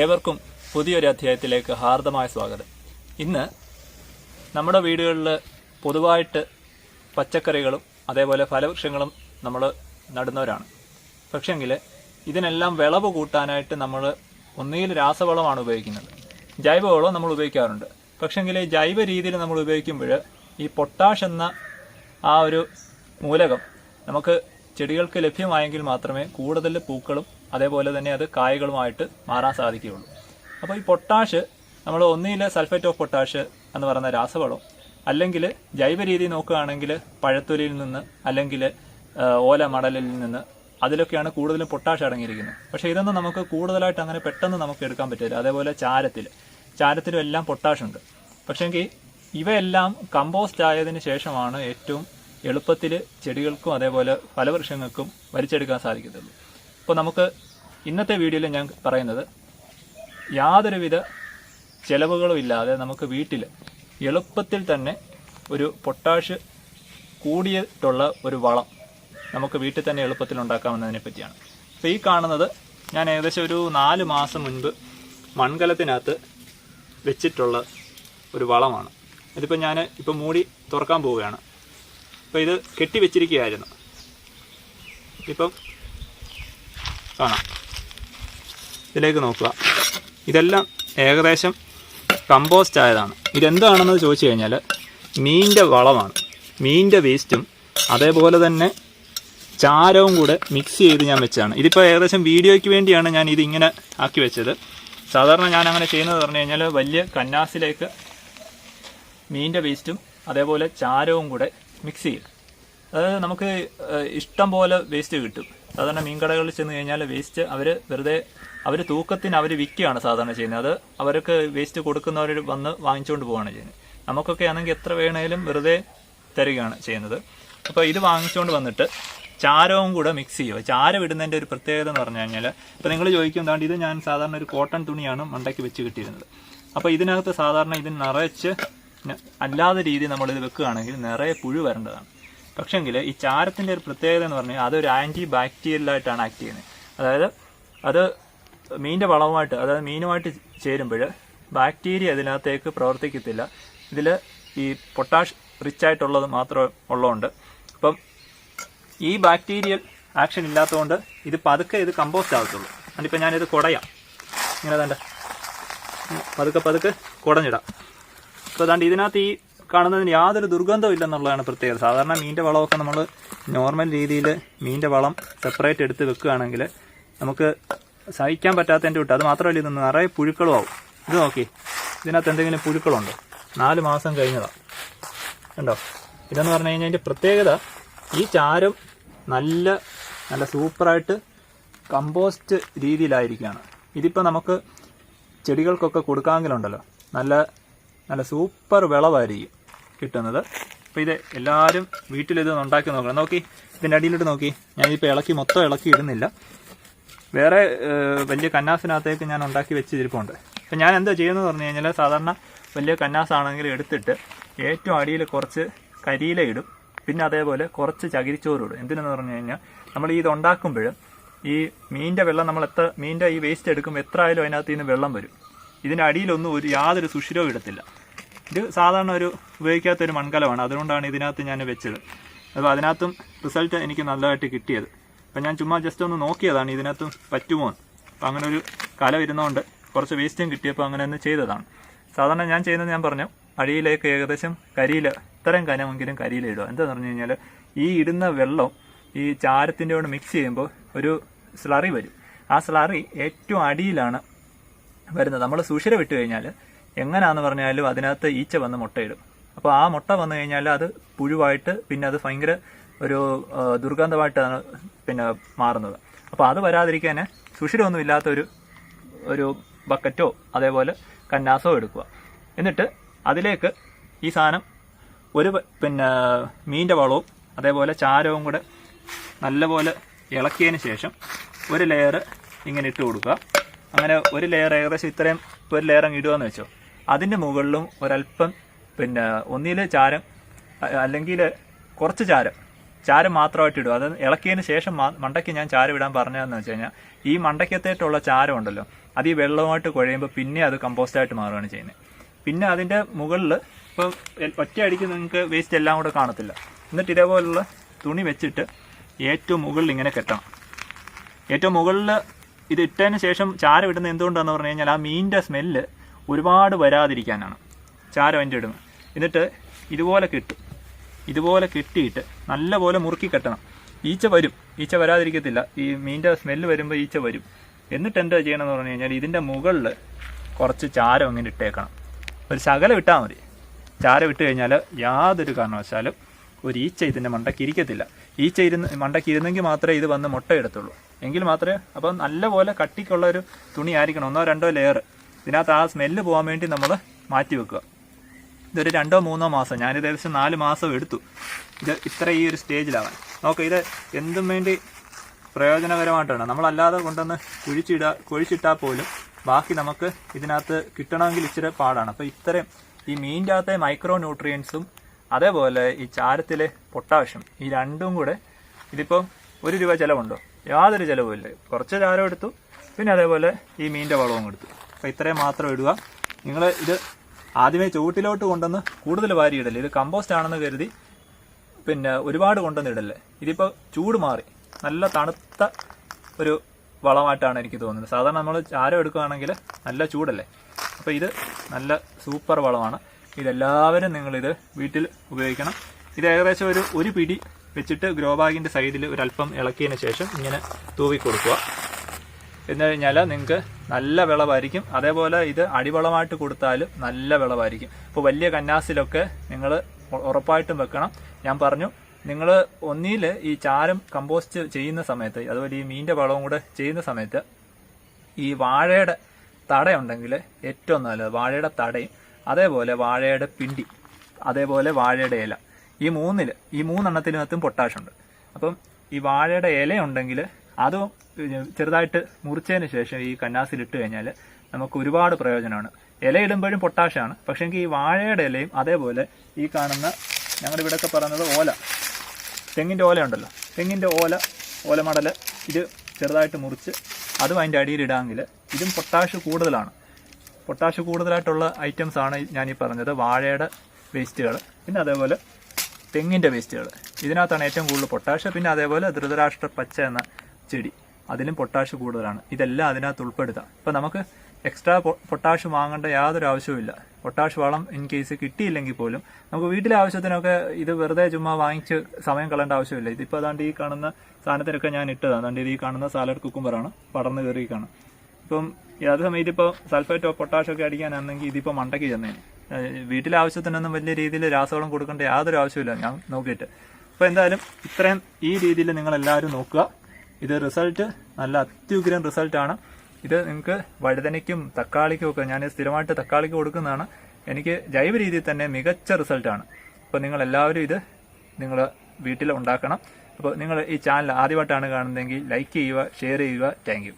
ഏവർക്കും പുതിയൊരു അധ്യായത്തിലേക്ക് ഹാർദമായ സ്വാഗതം. ഇന്ന് നമ്മുടെ വീടുകളിൽ പൊതുവായിട്ട് പച്ചക്കറികളും അതേപോലെ ഫലവൃക്ഷങ്ങളും നമ്മൾ നടുന്നവരാണ്. പക്ഷെങ്കിൽ ഇതിനെല്ലാം വിളവ് കൂട്ടാനായിട്ട് നമ്മൾ ഒന്നുകിൽ രാസവളമാണ് ഉപയോഗിക്കുന്നത്. ജൈവവളം നമ്മൾ ഉപയോഗിക്കാറുണ്ട്. പക്ഷെങ്കിൽ ജൈവ രീതിയിൽ നമ്മൾ ഉപയോഗിക്കുമ്പോൾ ഈ പൊട്ടാഷ് എന്ന ആ ഒരു മൂലകം നമുക്ക് ചെടികൾക്ക് ലഭ്യമായെങ്കിൽ മാത്രമേ കൂടുതൽ പൂക്കളും അതേപോലെ തന്നെ അത് കായകളുമായിട്ട് മാറാൻ സാധിക്കുകയുള്ളൂ. അപ്പോൾ ഈ പൊട്ടാഷ് നമ്മൾ ഒന്നിലെ സൾഫേറ്റ് ഓഫ് പൊട്ടാഷ് എന്ന് പറയുന്ന രാസവളം അല്ലെങ്കിൽ ജൈവ രീതി നോക്കുകയാണെങ്കിൽ പഴത്തൊലിയിൽ നിന്ന് അല്ലെങ്കിൽ ഓല മടലിൽ നിന്ന് അതിലൊക്കെയാണ് കൂടുതലും പൊട്ടാഷ് അടങ്ങിയിരിക്കുന്നത്. പക്ഷേ ഇതൊന്നും നമുക്ക് കൂടുതലായിട്ട് അങ്ങനെ പെട്ടെന്ന് നമുക്ക് എടുക്കാൻ പറ്റില്ല. അതേപോലെ ചാരത്തിൽ ചാരത്തിലും എല്ലാം പൊട്ടാഷ് ഉണ്ട് പക്ഷേങ്കിൽ ഇവയെല്ലാം കമ്പോസ്റ്റ് ആയതിനു ശേഷമാണ് ഏറ്റവും എളുപ്പത്തിൽ ചെടികൾക്കും അതേപോലെ ഫലവൃക്ഷങ്ങൾക്കും വലിച്ചെടുക്കാൻ സാധിക്കത്തുള്ളൂ. അപ്പോൾ നമുക്ക് ഇന്നത്തെ വീഡിയോയിൽ ഞാൻ പറയുന്നത് യാതൊരുവിധ ചെലവുകളും ഇല്ലാതെ നമുക്ക് വീട്ടിൽ എളുപ്പത്തിൽ തന്നെ ഒരു പൊട്ടാഷ് കൂടിയിട്ടുള്ള ഒരു വളം നമുക്ക് വീട്ടിൽ തന്നെ എളുപ്പത്തിൽ ഉണ്ടാക്കാമെന്നതിനെ പറ്റിയാണ്. അപ്പോൾ ഈ കാണുന്നത് ഞാൻ ഏകദേശം ഒരു നാല് മാസം മുൻപ് മൺകലത്തിനകത്ത് വെച്ചിട്ടുള്ള ഒരു വളമാണ്. ഇതിപ്പോൾ ഞാൻ ഇപ്പോൾ മൂടി തുറക്കാൻ പോവുകയാണ്. അപ്പോൾ ഇത് കെട്ടി വെച്ചിരിക്കുകയായിരുന്നു. ഇപ്പം കാണാം. ഇതിലേക്ക് നോക്കുക. ഇതെല്ലാം ഏകദേശം കമ്പോസ്റ്റ് ആയതാണ്. ഇതെന്താണെന്ന് ചോദിച്ചു കഴിഞ്ഞാൽ മീനിന്റെ വളമാണ്. മീനിന്റെ വേസ്റ്റും അതേപോലെ തന്നെ ചാരവും കൂടെ മിക്സ് ചെയ്ത് ഞാൻ വെച്ചതാണ്. ഇതിപ്പോൾ ഏകദേശം വീഡിയോയ്ക്ക് വേണ്ടിയാണ് ഞാൻ ഇതിങ്ങനെ ആക്കി വെച്ചത്. സാധാരണ ഞാൻ അങ്ങനെ ചെയ്യുന്നത് പറഞ്ഞു കഴിഞ്ഞാൽ വലിയ കന്നാസിലേക്ക് മീനിന്റെ വേസ്റ്റും അതേപോലെ ചാരവും കൂടെ മിക്സ് ചെയ്യും. അതായത് നമുക്ക് ഇഷ്ടം പോലെ വേസ്റ്റ് കിട്ടും. സാധാരണ മീൻകടകളിൽ ചെന്ന് കഴിഞ്ഞാൽ വേസ്റ്റ് അവർ വെറുതെ അവർ തൂക്കത്തിന് അവർ വിൽക്കുകയാണ് സാധാരണ ചെയ്യുന്നത്. അത് അവർക്ക് വേസ്റ്റ് കൊടുക്കുന്നവർ വന്ന് വാങ്ങിച്ചുകൊണ്ട് പോവുകയാണ് ചെയ്യുന്നത്. നമുക്കൊക്കെ ആണെങ്കിൽ എത്ര വേണേലും വെറുതെ തരികയാണ് ചെയ്യുന്നത്. അപ്പോൾ ഇത് വാങ്ങിച്ചുകൊണ്ട് വന്നിട്ട് ചാരവും കൂടെ മിക്സ് ചെയ്യുക. ചാരം ഇടുന്നതിന്റെ ഒരു പ്രത്യേകത എന്ന് പറഞ്ഞു കഴിഞ്ഞാൽ ഇപ്പോൾ നിങ്ങൾ ചോദിക്കും എന്താണ്ട് ഇത് ഞാൻ സാധാരണ ഒരു കോട്ടൺ തുണിയാണ് മണ്ടയ്ക്ക് വെച്ച് കിട്ടിയിരുന്നത്. അപ്പോൾ ഇതിനകത്ത് സാധാരണ ഇത് നിറച്ച് അല്ലാതെ രീതി രീതിയിൽ നമ്മളിത് വെക്കുകയാണെങ്കിൽ നിറയെ പുഴു വരേണ്ടതാണ്. പക്ഷെങ്കിൽ ഈ ചാരത്തിന്റെ ഒരു പ്രത്യേകത എന്ന് പറഞ്ഞാൽ അതൊരു ആന്റി ബാക്ടീരിയലായിട്ടാണ് ആക്ട് ചെയ്യുന്നത്. അതായത് അത് മീനിന്റെ വളവുമായിട്ട് അതായത് മീനുമായിട്ട് ചേരുമ്പോൾ ബാക്ടീരിയ ഇതിനകത്തേക്ക് പ്രവർത്തിക്കത്തില്ല. ഇതിൽ ഈ പൊട്ടാഷ് റിച്ച് ആയിട്ടുള്ളത് മാത്രം ഉള്ളതുകൊണ്ട്. അപ്പം ഈ ബാക്ടീരിയൽ ആക്ഷൻ ഇല്ലാത്തതുകൊണ്ട് ഇത് പതുക്കെ ഇത് കമ്പോസ്റ്റ് ആകത്തുള്ളൂ. അതിപ്പോൾ ഞാനിത് കുടയാം. ഇങ്ങനെ തണ്ട പതുക്കെ പതുക്കെ കുടഞ്ഞിടാം. അപ്പോൾ അതാണ്ട് ഇതിനകത്ത് ഈ കാണുന്നതിന് യാതൊരു ദുർഗന്ധവും ഇല്ലെന്നുള്ളതാണ് പ്രത്യേകത. സാധാരണ മീനിന്റെ വളമൊക്കെ നമ്മൾ നോർമൽ രീതിയിൽ മീനിന്റെ വളം സെപ്പറേറ്റ് എടുത്ത് വെക്കുകയാണെങ്കിൽ നമുക്ക് സഹിക്കാൻ പറ്റാത്തതിന്റെ വിട്ട് അത് മാത്രമല്ല ഇത് നിറയെ പുഴുക്കളും ആവും. ഇത് നോക്കി. ഇതിനകത്ത് എന്തെങ്കിലും പുഴുക്കളുണ്ടോ? നാല് മാസം കഴിഞ്ഞതാണ് ഉണ്ടോ ഇതെന്ന് പറഞ്ഞു കഴിഞ്ഞാൽ അതിന്റെ പ്രത്യേകത ഈ ചാരം നല്ല നല്ല സൂപ്പറായിട്ട് കമ്പോസ്റ്റ് രീതിയിലായിരിക്കുകയാണ് ഇതിപ്പോൾ നമുക്ക് ചെടികൾക്കൊക്കെ കൊടുക്കാമെങ്കിലുണ്ടല്ലോ. നല്ല നല്ല സൂപ്പർ വിളവായിരിക്കും കിട്ടുന്നത്. അപ്പോൾ ഇത് എല്ലാവരും വീട്ടിലിത് ഉണ്ടാക്കി നോക്കണം. നോക്കി. ഇതിന്റെ അടിയിലിട്ട് നോക്കി. ഞാനിപ്പോൾ ഇളക്കി മൊത്തം ഇളക്കി ഇടുന്നില്ല. വേറെ വലിയ കന്നാസിനകത്തേക്ക് ഞാൻ ഉണ്ടാക്കി വെച്ചിരിപ്പുണ്ട്. അപ്പം ഞാൻ എന്താ ചെയ്യുന്നതെന്ന് പറഞ്ഞു കഴിഞ്ഞാൽ സാധാരണ വലിയ കന്നാസാണെങ്കിൽ എടുത്തിട്ട് ഏറ്റവും അടിയിൽ കുറച്ച് കരിയില ഇടും. പിന്നെ അതേപോലെ കുറച്ച് ചകിരിച്ചോറ് ഇടും. എന്തിനെന്ന് പറഞ്ഞു കഴിഞ്ഞാൽ നമ്മൾ ഇത് ഈ മീനിന്റെ വെള്ളം നമ്മൾ എത്ര മീനിന്റെ ഈ വേസ്റ്റ് എടുക്കുമ്പോൾ എത്ര ആയാലും അതിനകത്ത് നിന്ന് വെള്ളം വരും. ഇതിന്റെ അടിയിലൊന്നും ഒരു യാതൊരു സുഷിരവും ഇടത്തില്ല. ഇത് സാധാരണ ഒരു ഉപയോഗിക്കാത്ത ഒരു മൺകലമാണ്. അതുകൊണ്ടാണ് ഇതിനകത്ത് ഞാൻ വെച്ചത്. അപ്പോൾ അതിനകത്തും റിസൾട്ട് എനിക്ക് നല്ലതായിട്ട് കിട്ടിയത്. അപ്പം ഞാൻ ചുമ്മാ ജസ്റ്റ് ഒന്ന് നോക്കിയതാണ് ഇതിനകത്ത് പറ്റുമോ. അപ്പം അങ്ങനെ ഒരു കല വരുന്നതുകൊണ്ട് കുറച്ച് വേസ്റ്റും കിട്ടിയപ്പോൾ അങ്ങനെ ഒന്ന് ചെയ്തതാണ്. സാധാരണ ഞാൻ ചെയ്യുന്നത് ഞാൻ പറഞ്ഞു അടിയിലേക്ക് ഏകദേശം കരിയിൽ ഇത്രയും കനമെങ്കിലും കരിയില ഇടുക. എന്താണെന്ന് പറഞ്ഞു കഴിഞ്ഞാൽ ഈ ഇടുന്ന വെള്ളം ഈ ചാരത്തിന്റെ കൂടെ മിക്സ് ചെയ്യുമ്പോൾ ഒരു സ്ലറി വരും. ആ സ്ലറി ഏറ്റവും അടിയിലാണ് വരുന്നത്. നമ്മൾ സുഷിര വിട്ട് കഴിഞ്ഞാൽ എങ്ങനെയാന്ന് പറഞ്ഞാലും അതിനകത്ത് ഈച്ച വന്ന് മുട്ടയിടും. അപ്പോൾ ആ മുട്ട വന്നു കഴിഞ്ഞാൽ അത് പുഴുവായിട്ട് പിന്നെ അത് ഭയങ്കര ഒരു ദുർഗന്ധമായിട്ടാണ് പിന്നെ മാറുന്നത്. അപ്പോൾ അത് വരാതിരിക്കാൻ സുഷിരമൊന്നും ഇല്ലാത്ത ഒരു ഒരു ബക്കറ്റോ അതേപോലെ കന്നാസോ എടുക്കുക. എന്നിട്ട് അതിലേക്ക് ഈ സാധനം ഒരു പിന്നെ മീന്റെ വളവും അതേപോലെ ചാരവും കൂടെ നല്ലപോലെ ഇളക്കിയതിന് ശേഷം ഒരു ലെയർ ഇങ്ങനെ ഇട്ട് കൊടുക്കുക. അങ്ങനെ ഒരു ലെയർ ഏകദേശം ഇത്രയും ഒരു ലെയർ അങ്ങ് ഇടുകയെന്ന് വെച്ചോ. അതിന്റെ മുകളിലും ഒരല്പം പിന്നെ ഒന്നിൽ ചാരം അല്ലെങ്കിൽ കുറച്ച് ചാരം ചാരം മാത്രമായിട്ട് ഇടും. അത് ഇളക്കിയതിന് ശേഷം മണ്ടയ്ക്ക് ഞാൻ ചാരം ഇടാൻ പറഞ്ഞതെന്ന് വെച്ച് കഴിഞ്ഞാൽ ഈ മണ്ടയ്ക്കത്തേട്ടുള്ള ചാരം ഉണ്ടല്ലോ അത് ഈ വെള്ളമായിട്ട് കുഴയുമ്പോൾ പിന്നെ അത് കമ്പോസ്റ്റായിട്ട് മാറുകയാണ് ചെയ്യുന്നത്. പിന്നെ അതിന്റെ മുകളിൽ ഇപ്പോൾ ഒറ്റയടിക്ക് നിങ്ങൾക്ക് വേസ്റ്റ് എല്ലാം കൂടെ കാണത്തില്ല. എന്നിട്ട് ഇതേപോലുള്ള തുണി വെച്ചിട്ട് ഏറ്റവും മുകളിൽ ഇങ്ങനെ കെട്ടണം. ഏറ്റവും മുകളിൽ ഇത് ഇട്ടതിന് ശേഷം ചാരം ഇടുന്നത് എന്തുകൊണ്ടാണെന്ന് പറഞ്ഞു കഴിഞ്ഞാൽ ആ മീനിന്റെ സ്മെല്ല് ഒരുപാട് വരാതിരിക്കാനാണ്. ചാരം അതിന്റെ ഇടുന്നത്. എന്നിട്ട് ഇതുപോലെ കിട്ടും. ഇതുപോലെ കെട്ടിയിട്ട് നല്ലപോലെ മുറുക്കി കെട്ടണം. ഈച്ച വരും. ഈച്ച വരാതിരിക്കത്തില്ല. ഈ മീനിന്റെ സ്മെല്ല് വരുമ്പോൾ ഈച്ച വരും. എന്നിട്ട് എന്താ ചെയ്യണമെന്ന് പറഞ്ഞു കഴിഞ്ഞാൽ ഇതിന്റെ മുകളിൽ കുറച്ച് ചാരം അങ്ങനെ ഇട്ടേക്കണം. ഒരു ശകലം ഇട്ടാൽ മതി. ചാരം ഇട്ട് കഴിഞ്ഞാൽ യാതൊരു കാരണവശാലും ഒരു ഈച്ച ഇതിന്റെ മണ്ടയ്ക്ക് ഇരിക്കത്തില്ല. ഈച്ച ഇരുന്ന് മണ്ടയ്ക്ക് ഇരുന്നെങ്കിൽ മാത്രമേ ഇത് വന്ന് മുട്ട എടുത്തുള്ളൂ എങ്കിൽ മാത്രമേ അപ്പം നല്ലപോലെ കട്ടിക്കുള്ള ഒരു തുണി ആയിരിക്കണം. ഒന്നോ രണ്ടോ ലെയർ ഇതിനകത്ത് ആ സ്മെല്ല് പോകാൻ വേണ്ടി നമ്മൾ മാറ്റി വെക്കുക. ഇതൊരു രണ്ടോ മൂന്നോ മാസം ഞാനിത് ഏകദേശം നാല് മാസം എടുത്തു. ഇത് ഇത്ര ഈ ഒരു സ്റ്റേജിലാവാൻ. ഓക്കെ ഇത് എന്തും വേണ്ടി പ്രയോജനകരമായിട്ടാണ്. നമ്മളല്ലാതെ കൊണ്ടുവന്ന് കുഴിച്ചിടാ കുഴിച്ചിട്ടാൽ പോലും ബാക്കി നമുക്ക് ഇതിനകത്ത് കിട്ടണമെങ്കിൽ ഇച്ചിരി പാടാണ്. അപ്പോൾ ഇത്രയും ഈ മീനിന്റെ അകത്തെ മൈക്രോ ന്യൂട്രിയൻസും അതേപോലെ ഈ ചാരത്തിലെ പൊട്ടാഷ്യം ഈ രണ്ടും കൂടെ ഇതിപ്പോൾ ഒരു രൂപ ചിലവുണ്ടോ? യാതൊരു ചിലവുമില്ല കുറച്ച് ചാരം എടുത്തു പിന്നെ അതേപോലെ ഈ മീനിന്റെ വളവും എടുത്തു. അപ്പോൾ ഇത്രയും മാത്രം ഇടുക. നിങ്ങൾ ഇത് ആദ്യമേ ചുവട്ടിലോട്ട് കൊണ്ടുവന്ന് കൂടുതൽ വാരി ഇടല്ലേ ഇത് കമ്പോസ്റ്റ് ആണെന്ന് കരുതി പിന്നെ ഒരുപാട് കൊണ്ടുവന്ന് ഇടല്ലേ ഇതിപ്പോൾ ചൂട് മാറി. നല്ല തണുത്ത ഒരു വളമായിട്ടാണ് എനിക്ക് തോന്നുന്നത്. സാധാരണ നമ്മൾ ചാരം എടുക്കുകയാണെങ്കിൽ നല്ല ചൂടല്ലേ? അപ്പോൾ ഇത് നല്ല സൂപ്പർ വളമാണ്. ഇതെല്ലാവരും നിങ്ങളിത് വീട്ടിൽ ഉപയോഗിക്കണം. ഇത് ഏകദേശം ഒരു ഒരു പിടി വെച്ചിട്ട് ഗ്രോ ബാഗിന്റെ സൈഡിൽ ഒരല്പം ഇളക്കിയതിന് ശേഷം ഇങ്ങനെ തൂവി കൊടുക്കുക. എന്ന് കഴിഞ്ഞാൽ നിങ്ങൾക്ക് നല്ല വിളവായിരിക്കും. അതേപോലെ ഇത് അടിവളമായിട്ട് കൊടുത്താലും നല്ല വിളവായിരിക്കും. ഇപ്പോൾ വലിയ കന്നാസിലൊക്കെ നിങ്ങൾ ഉറപ്പായിട്ടും വെക്കണം. ഞാൻ പറഞ്ഞു നിങ്ങൾ ഒന്നിയിൽ ഈ ചാരം കമ്പോസ്റ്റ് ചെയ്യുന്ന സമയത്ത് അതുപോലെ ഈ മീന്റെ വളവും കൂടെ ചെയ്യുന്ന സമയത്ത് ഈ വാഴയുടെ തടയുണ്ടെങ്കിൽ ഏറ്റവും നല്ലത് വാഴയുടെ തടയും അതേപോലെ വാഴയുടെ പിണ്ടി അതേപോലെ വാഴയുടെ ഇല. ഈ മൂന്നിൽ ഈ മൂന്നെണ്ണത്തിനകത്തും പൊട്ടാഷുണ്ട്. അപ്പം ഈ വാഴയുടെ ഇല ഉണ്ടെങ്കിൽ അതും ചെറുതായിട്ട് മുറിച്ചതിന് ശേഷം ഈ കന്നാസിൽ ഇട്ട് കഴിഞ്ഞാൽ നമുക്ക് ഒരുപാട് പ്രയോജനമാണ്. ഇല ഇടുമ്പോഴും പൊട്ടാഷാണ്. പക്ഷേ ഈ വാഴയുടെ ഇലയും അതേപോലെ ഈ കാണുന്ന ഞങ്ങളുടെ ഇവിടെയൊക്കെ പറയുന്നത് ഓല. തെങ്ങിന്റെ ഓല ഉണ്ടല്ലോ. തെങ്ങിന്റെ ഓല ഓലമടൽ ഇത് ചെറുതായിട്ട് മുറിച്ച് അതും അതിന്റെ അടിയിൽ ഇടാമെങ്കിൽ ഇതും പൊട്ടാഷ് കൂടുതലാണ്. പൊട്ടാഷ് കൂടുതലായിട്ടുള്ള ഐറ്റംസ് ആണ് ഞാൻ ഈ പറഞ്ഞത് വാഴയുടെ വേസ്റ്റുകൾ പിന്നെ അതേപോലെ തെങ്ങിന്റെ വേസ്റ്റുകൾ ഇതിനകത്താണ് ഏറ്റവും കൂടുതൽ പൊട്ടാഷ്. പിന്നെ അതേപോലെ ധൃതരാഷ്ട്ര പച്ച എന്ന ചെടി അതിലും പൊട്ടാഷ് കൂടുതലാണ്. ഇതെല്ലാം അതിനകത്ത് ഉൾപ്പെടുത്താം. ഇപ്പം നമുക്ക് എക്സ്ട്രാ പൊട്ടാഷ് വാങ്ങേണ്ട യാതൊരു ആവശ്യവുമില്ല പൊട്ടാഷ് വളം ഇൻ കേസ് കിട്ടിയില്ലെങ്കിൽ പോലും നമുക്ക് വീട്ടിലെ ആവശ്യത്തിനൊക്കെ ഇത് വെറുതെ ചുമ്മാ വാങ്ങിച്ച് സമയം കളയേണ്ട ആവശ്യമില്ല. ഇതിപ്പോൾ അതാണ്ട് ഈ കാണുന്ന സാധനത്തിനൊക്കെ ഞാൻ ഇട്ടതാണ് അതാണ്ട് ഇത് ഈ കാണുന്ന സാലഡ് കുക്കുമ്പറാണ് പടർന്ന് കയറി കാണും. ഇപ്പം അതേ സമയത്ത് ഇപ്പോൾ സൾഫേറ്റോ പൊട്ടാഷോ ഒക്കെ അടിക്കാനാണെങ്കിൽ ഇതിപ്പോൾ മണ്ടയ്ക്ക് ചെന്നേനെ. വീട്ടിലെ ആവശ്യത്തിനൊന്നും വലിയ രീതിയിൽ രാസവളം കൊടുക്കേണ്ട യാതൊരു ആവശ്യമില്ല ഞാൻ നോക്കിയിട്ട്. അപ്പോൾ എന്തായാലും ഇത്രയും ഈ രീതിയിൽ നിങ്ങൾ എല്ലാവരും നോക്കുക. ഇത് റിസൾട്ട് നല്ല അത്യുഗ്രം റിസൾട്ടാണ് ഇത് നിങ്ങൾക്ക് വഴുതനയ്ക്കും തക്കാളിക്കും ഒക്കെ ഞാൻ സ്ഥിരമായിട്ട് തക്കാളിക്ക് കൊടുക്കുന്നതാണ്. എനിക്ക് ജൈവ രീതിയിൽ തന്നെ മികച്ച റിസൾട്ടാണ് അപ്പോൾ നിങ്ങൾ എല്ലാവരും ഇത് നിങ്ങൾ വീട്ടിൽ ഉണ്ടാക്കണം. അപ്പോൾ നിങ്ങൾ ഈ ചാനൽ ആദ്യമായിട്ടാണ് കാണുന്നതെങ്കിൽ ലൈക്ക് ചെയ്യുക ഷെയർ ചെയ്യുക. താങ്ക്